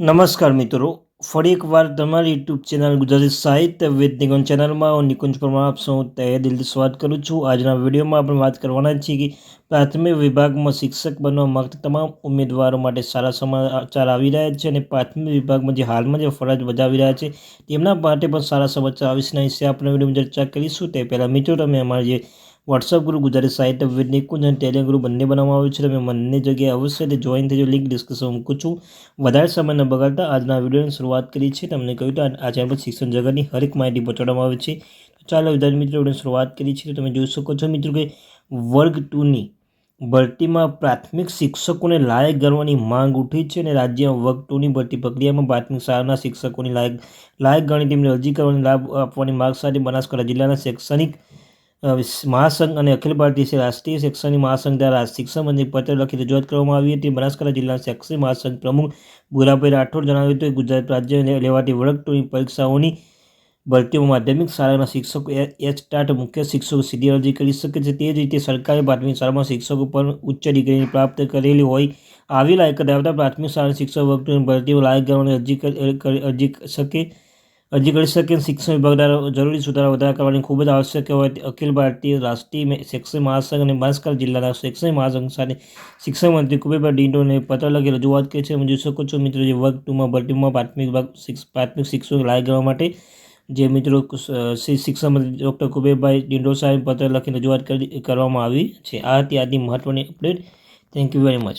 નમસ્કાર મિત્રો. ફરી એકવાર તમારી યુટ્યુબ ચેનલ ગુજરાતી સાહિત્ય વિદ નિકુંજ ચેનલમાં હું નિકુંજ પરમાર આપ સૌ તે દિલથી સ્વાગત કરું છું. આજના વિડીયોમાં આપણે વાત કરવાના છીએ કે પ્રાથમિક વિભાગમાં શિક્ષક બનવા માગતા તમામ ઉમેદવારો માટે સારા સમાચાર આવી રહ્યા છે અને પ્રાથમિક વિભાગમાં જે હાલમાં જે ફરજ બજાવી રહ્યા છે તેમના માટે પણ સારા સમાચાર આવીશ વિશે આપણે વિડીયોમાં ચર્ચા કરીશું તે પહેલાં મિત્રો, તમે અમારી જે વોટ્સઅપ ગ્રુપ ગુજરાતી સાહિત્ય વિવિધ નિકુંજ અને ટેલિગ્રામ ગ્રુપ બંને બનાવવામાં આવ્યું છે. તમે બંને જગ્યાએ અવશ્ય જોઈન થજો લિંક ડિસ્કશન મૂકું છું. વધારે સમય ન બગાડતા આજના વિડીયોની શરૂઆત કરી છે તમને કહ્યું તો આ ચેનલ પર શિક્ષણ જગતની હરેક માહિતી પહોંચાડવામાં આવે છે. ચાલો, વિદ્યાર્થી મિત્રો, આપણે શરૂઆત કરી છે તમે જોઈ શકો છો મિત્રો કે વર્ગ ટુની ભરતીમાં પ્રાથમિક શિક્ષકોને લાયક ગણવાની માંગ ઉઠી છે અને રાજ્યમાં વર્ગ ટુની ભરતી પ્રક્રિયામાં પ્રાથમિક શાળાના શિક્ષકોની લાયક લાયક ગણી તેમને અરજી કરવાની લાભ આપવાની માંગ સાથે બનાસકાંઠા જિલ્લાના શૈક્ષણિક મહાસંઘ અને અખિલ ભારતીય રાષ્ટ્રીય શૈક્ષણિક મહાસંઘ દ્વારા શિક્ષણ મંત્રી પત્ર લખી રજૂઆત કરવામાં આવી હતી. બનાસકાંઠા જિલ્લાના શૈક્ષણિક મહાસંઘ પ્રમુખ ભૂરાભાઈ રાઠોડ જણાવ્યું હતું કે ગુજરાત રાજ્ય લેવાતી વળગટોની પરીક્ષાઓની ભરતીઓમાં માધ્યમિક શાળાના શિક્ષકો એચ ટાટ મુખ્ય શિક્ષકો સીધી અરજી કરી શકે છે. તે જ રીતે સરકારી પ્રાથમિક શાળામાં શિક્ષકો પણ ઉચ્ચ ડિગ્રી પ્રાપ્ત કરેલી હોય આવી લાયક ધરાવતા પ્રાથમિક શાળાના શિક્ષક વર્ગની ભરતીઓ લાયક ગણવાની અરજી અરજી શકે અરજી કરી શકે શિક્ષણ વિભાગ દ્વારા જરૂરી સુધારા વધારા કરવાની ખૂબ જ આવશ્યક હોય અખિલ ભારતીય રાષ્ટ્રીય શૈક્ષણિક મહાસંઘ અને બનાસકાંઠા જિલ્લાના શૈક્ષણિક મહાસંઘ સાથે શિક્ષણ મંત્રી કુબેરભાઈ ડિંડોને પત્ર લખી રજૂઆત કરી છે. જોઈ શકો છો મિત્રો, જે વર્ગ ટુમાં ભરતીમાં પ્રાથમિક વિભાગ પ્રાથમિક શિક્ષકો લાયક કરવા માટે જે મિત્રો શિક્ષણ મંત્રી ડૉક્ટર કુબેરભાઈ ડિંડો સાહેબ પત્ર લખીને રજૂઆત કરવામાં આવી છે. આ હતી આજની મહત્ત્વની update. Thank you very much